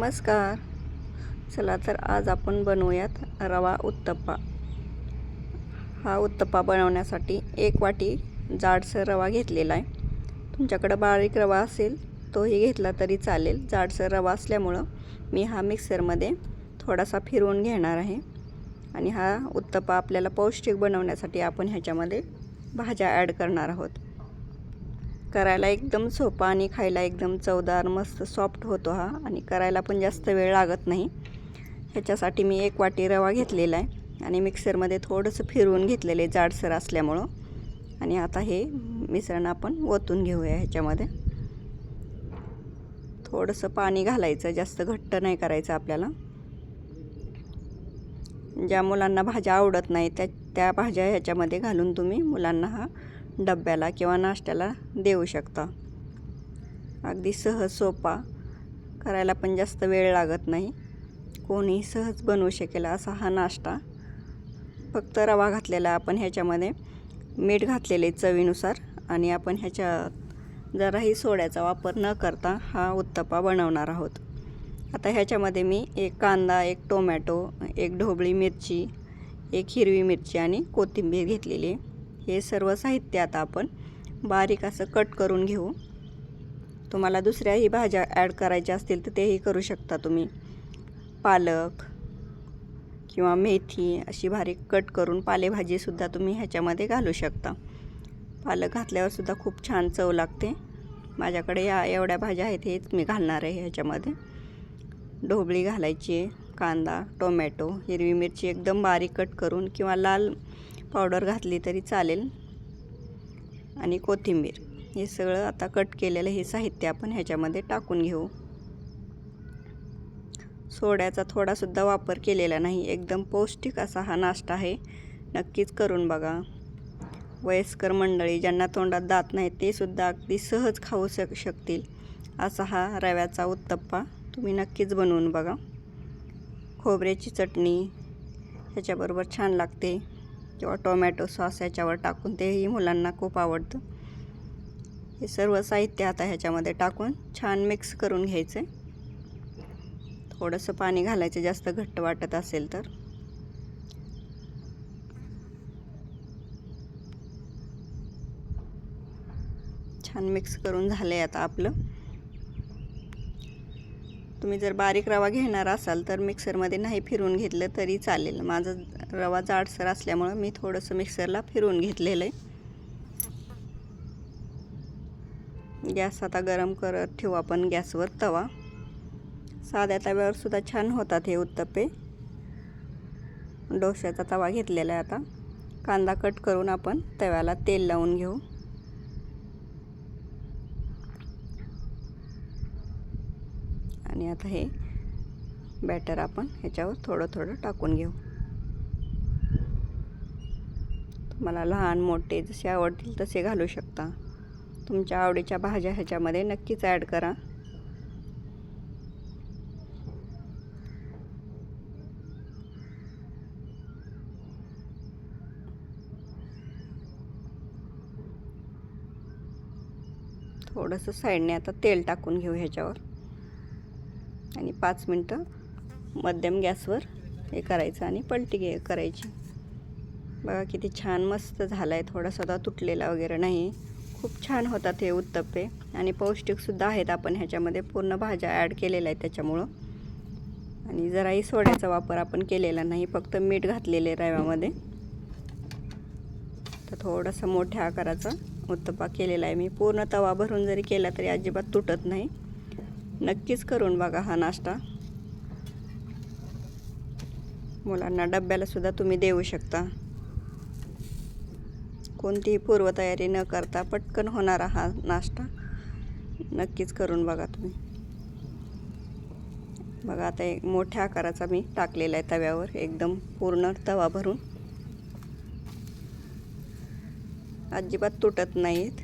नमस्कार. चला तर आज आपण बनवूयात रवा उत्तप्पा. हा उत्तप्पा बनवण्यासाठी एक वाटी जाडसर रवा घेतलेला आहे. तुमच्याकडं बारीक रवा असेल तोही घेतला तरी चालेल. जाडसर रवा असल्यामुळं मी हा मिक्सरमध्ये थोडासा फिरवून घेणार आहे. आणि हा उत्तप्पा आपल्याला पौष्टिक बनवण्यासाठी आपण ह्याच्यामध्ये भाज्या ॲड करणार आहोत. करायला एकदम सोपा आणि खायला एकदम चवदार मस्त सॉफ्ट होतो हा. आणि करायला पण जास्त वेळ लागत नाही. ह्याच्यासाठी मी एक वाटी रवा घेतलेला आहे. आणि मिक्सरमध्ये थोडंसं फिरवून घेतलेले जाडसर असल्यामुळं. आणि आता हे मिश्रण आपण ओतून घेऊया ह्याच्यामध्ये. थोडंसं पाणी घालायचं जास्त घट्ट नाही करायचं आपल्याला. ज्या मुलांना भाज्या आवडत नाही त्या त्या भाज्या ह्याच्यामध्ये घालून तुम्ही मुलांना हा डब्याला किंवा नाश्त्याला देऊ शकता. अगदी सहज सोपा. करायला पण जास्त वेळ लागत नाही. कोणीही सहज बनवू शकेल असा हा नाश्ता. फक्त रवा घातलेला आपण ह्याच्यामध्ये मीठ घातलेले चवीनुसार आणि आपण ह्याच्यात जराही सोड्याचा वापर न करता हा उत्तप्पा बनवणार आहोत. आता ह्याच्यामध्ये मी एक कांदा एक टोमॅटो एक ढोबळी मिरची एक हिरवी मिरची आणि कोथिंबीर घेतलेली आहे. हे सर्व साहित्य आता आपण बारीक असं कट करून घेऊ. तुम्हाला दुसऱ्याही भाज्या ॲड करायच्या असतील तर तेही करू शकता तुम्ही. पालक किंवा मेथी अशी बारीक कट करून पालेभाजीसुद्धा तुम्ही ह्याच्यामध्ये घालू शकता. पालक घातल्यावरसुद्धा खूप छान चव लागते. माझ्याकडे या एवढ्या भाज्या आहेत हेच मी घालणार आहे ह्याच्यामध्ये. ढोबळी घालायची आहे. कांदा टोमॅटो हिरवी मिरची एकदम बारीक कट करून किंवा लाल पावडर घातली तरी चालेल. आणि कोथिंबीर. हे सगळं आता कट केलेलं हे साहित्य आपण ह्याच्यामध्ये टाकून घेऊ. सोड्याचा थोडासुद्धा वापर केलेला नाही. एकदम पौष्टिक असा हा नाश्ता आहे. नक्कीच करून बघा. वयस्कर मंडळी ज्यांना तोंडात दात नाहीत ते सुद्धा अगदी सहज खाऊ शक शकतील. असा हा रव्याचा उत्तप्पा तुम्ही नक्कीच बनवून बघा. खोबऱ्याची चटणी ह्याच्याबरोबर छान लागते. किंवा टोमॅटो सॉस ह्याच्यावर टाकून तेही मुलांना खूप आवडतं. हे सर्व साहित्य आता ह्याच्यामध्ये टाकून छान मिक्स करून घ्यायचं. थोडंसं पाणी घालायचं जास्त घट्ट वाटत असेल तर. छान मिक्स करून झालं आहे आता आपलं. तुम्ही जर बारीक रवा घेणार असाल तर मिक्सरमध्ये नाही फिरून घेतलं तरी चालेल. माझं रवा जाडसर असल्यामुळं मी थोडंसं मिक्सरला फिरून घेतलेलं आहे. गॅस आता गरम करत ठेवू आपण गॅसवर तवा. साध्या तव्यावर सुद्धा छान होतात हे उत्तप्पे डोश्याचा तवा घेतलेला आहे आता. कांदा कट करून आपण तव्याला तेल लावून घेऊ. आणि आता हे बॅटर आपण ह्याच्यावर थोडं थोडं टाकून घेऊ. तुम्हाला लहान मोठे जसे आवडतील तसे घालू शकता. तुमच्या आवडीच्या भाज्या ह्याच्यामध्ये नक्कीच ॲड करा. थोडंसं साईडने आता तेल टाकून घेऊ ह्याच्यावर. आणि पाच मिनटं मध्यम गॅसवर हे करायचं आणि पलटी घे करायची. बघा किती छान मस्त झाला आहे थोडासा तुटलेला वगैरे नाही. खूप छान होतात हे उत्तप्पे. आणि पौष्टिकसुद्धा आहेत आपण ह्याच्यामध्ये. पूर्ण भाज्या ॲड केलेल्या आहेत त्याच्यामुळं. आणि जराही सोड्याचा वापर आपण केलेला नाही. फक्त मीठ घातलेले रव्यामध्ये. तर थोडासा मोठ्या आकाराचा उत्तप्पा केलेला आहे. मी पूर्ण तवा भरून जरी केला तरी अजिबात तुटत नाही. नक्कीच करून बघा हा नाश्ता. मुलांना डब्याला सुद्धा तुम्ही देऊ शकता. कोणतीही पूर्वतयारी न करता पटकन होणारा हा नाश्ता नक्कीच करून बघा तुम्ही. बघा आता एक मोठ्या आकाराचा मी टाकलेला आहे तव्यावर एकदम पूर्ण तवा भरून. अजिबात तुटत नाहीत.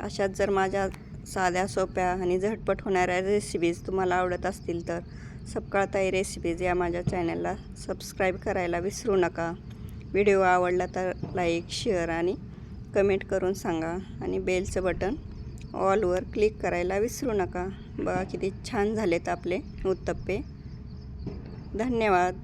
अशाच जर माझ्या साध्या सोप्या आणि झटपट होणाऱ्या रेसिपीज तुम्हाला आवडत असतील तर सपकाळताई रेसिपीज या माझ्या चॅनलला सबस्क्राईब करायला विसरू नका. व्हिडिओ आवडला तर लाईक शेअर आणि कमेंट करून सांगा आणि बेलचं बटन ऑलवर क्लिक करायला विसरू नका. बघा किती छान झालेत आपले उत्तप्पे. धन्यवाद.